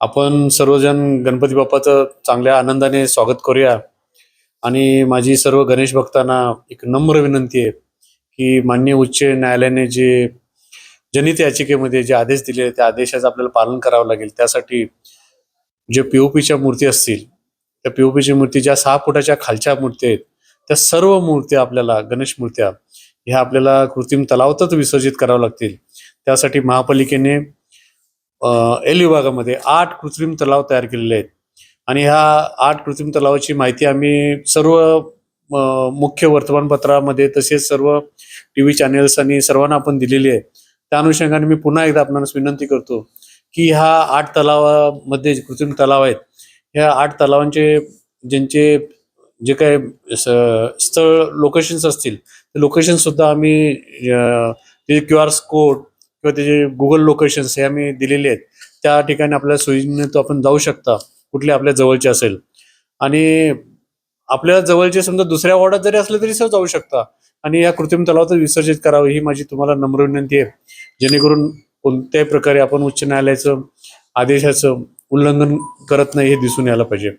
आपण सर्वजण गणपती बाप्पाचं चांगल्या आनंदाने स्वागत करूया. आणि माझी सर्व गणेश भक्तांना एक नम्र विनंती आहे की मान्य उच्च न्यायालयाने जे जनित याचिकेमध्ये जे आदेश दिले त्या आदेशाचं आपल्याला पालन करावं लागेल. त्यासाठी जे पीओपीच्या मूर्ती असतील त्या पीओपीची मूर्ती ज्या सहा फुटाच्या खालच्या मूर्ती आहेत त्या सर्व मूर्त्या आपल्याला गणेश मूर्त्या ह्या आपल्याला कृत्रिम तलावातच विसर्जित कराव्या लागतील. त्यासाठी महापालिकेने एल विभागामध्ये आठ कृत्रिम तलाव तयार केलेले आहेत. आणि ह्या आठ कृत्रिम तलावाची माहिती आम्ही सर्व मुख्य वर्तमानपत्रामध्ये तसेच सर्व टी व्ही चॅनेल्स आणि सर्वांना आपण दिलेली आहे. त्या अनुषंगाने मी पुन्हा एकदा आपणास विनंती करतो की ह्या आठ तलावामध्ये कृत्रिम तलाव आहेत ह्या आठ तलावांचे ज्यांचे जे काय स- स्थळ लोकेशन्स असतील ते लोकेशन सुद्धा आम्ही क्यू आर कोड किंवा त्याचे गुगल लोकेशन्स हे आम्ही दिलेले आहेत. त्या ठिकाणी आपल्या सोयीने तो आपण जाऊ शकता कुठले आपल्या जवळचे असेल. आणि आपल्या जवळचे समजा दुसऱ्या वॉर्डात जरी असले तरी जाऊ शकता. आणि या कृत्रिम तलावात विसर्जित करावं ही माझी तुम्हाला नम्र विनंती आहे. जेणेकरून कोणत्याही प्रकारे आपण उच्च न्यायालयाचं आदेशाचं उल्लंघन करत नाही हे दिसून यायला पाहिजे.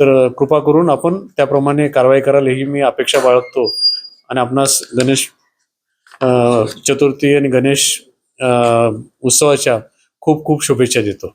तर कृपा करून आपण त्याप्रमाणे कारवाई कराल ही मी अपेक्षा बाळगतो. आणि आपणास गणेश चतुर्थी आणि गणेश उत्सवाच्या खूप खूप शुभेच्छा देतो.